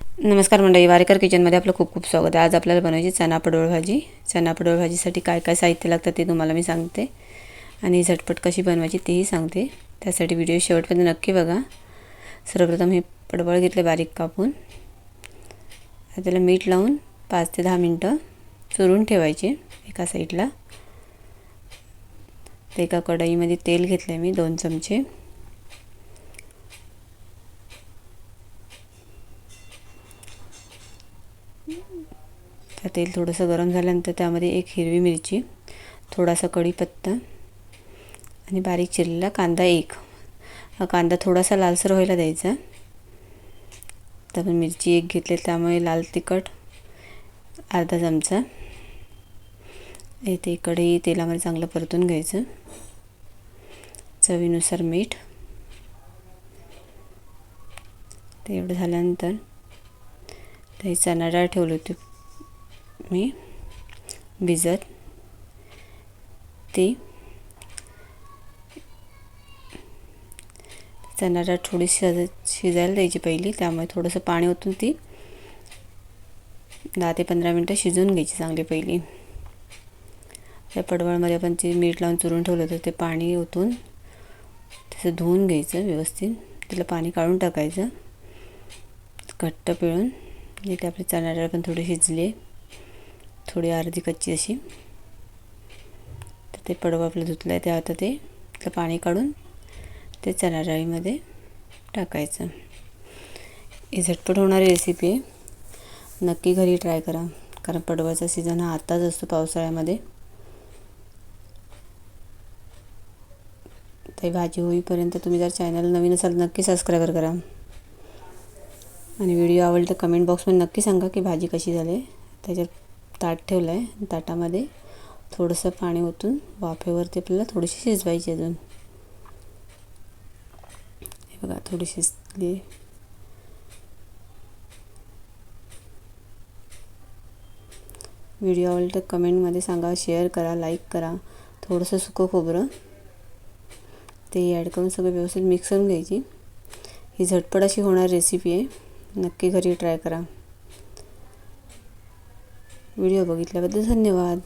नमस्कार मंडळी वारेकर किचनमध्ये आपलं खूप खूप स्वागत आहे. आज आपल्याला बनवायची चना पडवळ भाजी. चना पडवळ भाजीसाठी काय काय साहित्य लागतं ते तुम्हाला मी सांगते. आणि झटपट कशी बनवायची तेही सांगते. त्यासाठी व्हिडिओ शेवटपर्यंत नक्की बघा. सर्वप्रथम हे पडवळ घेतले बारीक कापून. त्याला मीठ लावून पाच ते दहा मिनटं चुरून ठेवायचे एका साईडला तर एका कढईमध्ये तेल घेतलं आहे मी दोन चमचे. तर तेल थोडंसं गरम झाल्यानंतर त्यामध्ये एक हिरवी मिरची थोडासा कढीपत्ता आणि बारीक चिरलेला कांदा एक. हा कांदा थोडासा लालसर व्हायला द्यायचा. तर आपण मिरची एक घेतली त्यामुळे लाल तिखट अर्धा चमचा. ते कढई तेलामध्ये चांगलं परतून घ्यायचं. चवीनुसार मीठ. ते एवढं झाल्यानंतर ते चणा डाळ ठेवली होती. मी भिजत ती चणा डाळ थोडी शिज शिजायला द्यायची पहिली त्यामुळे थोडंसं पाणी ओतून ती दहा ते पंधरा मिनटं शिजवून घ्यायची चांगली पहिली. त्या पडवळमध्ये आपण ते मीठ लावून चुरून ठेवलं होतं ते पाणी ओतून तसं धुवून घ्यायचं व्यवस्थित. तिला पाणी काढून टाकायचं. घट्ट पिळून इथे आपली चणा डाळ पण थोडी शिजली. आहे थोडी अर्धी कच्ची अशी. तर ते पडवं आपलं धुतलं आहे ते आता ते. पाणी काढून ते चणा डाळीमध्ये टाकायचं. ही झटपट होणारी रेसिपी आहे. नक्की घरी ट्राय करा. कारण पडवाचा सीझन हा आत्ताच असतो पावसाळ्यामध्ये. ते भाजी होईपर्यंत तुम्ही जर चॅनल नवीन असाल नक्की सबस्क्राईबर करा. आणि व्हिडिओ आवडला तर कमेंट बॉक्समध्ये नक्की सांगा की भाजी कशी झाली. त्याच्यात ताट ठेवलं आहे ताटामध्ये. थोडंसं पाणी ओतून वाफेवरती आपल्याला थोडीशी शिजवायची अजून. हे बघा थोडी शिजली. व्हिडिओ आवडला तर कमेंटमध्ये सांगा शेअर करा लाईक करा. थोडंसं सुकं खोबरं. ते ॲड करून सगळं व्यवस्थित मिक्स करून घ्यायची. ही झटपट अशी होणार रेसिपी आहे. नक्की घरी ट्राय करा. व्हिडिओ बघितल्याबद्दल धन्यवाद.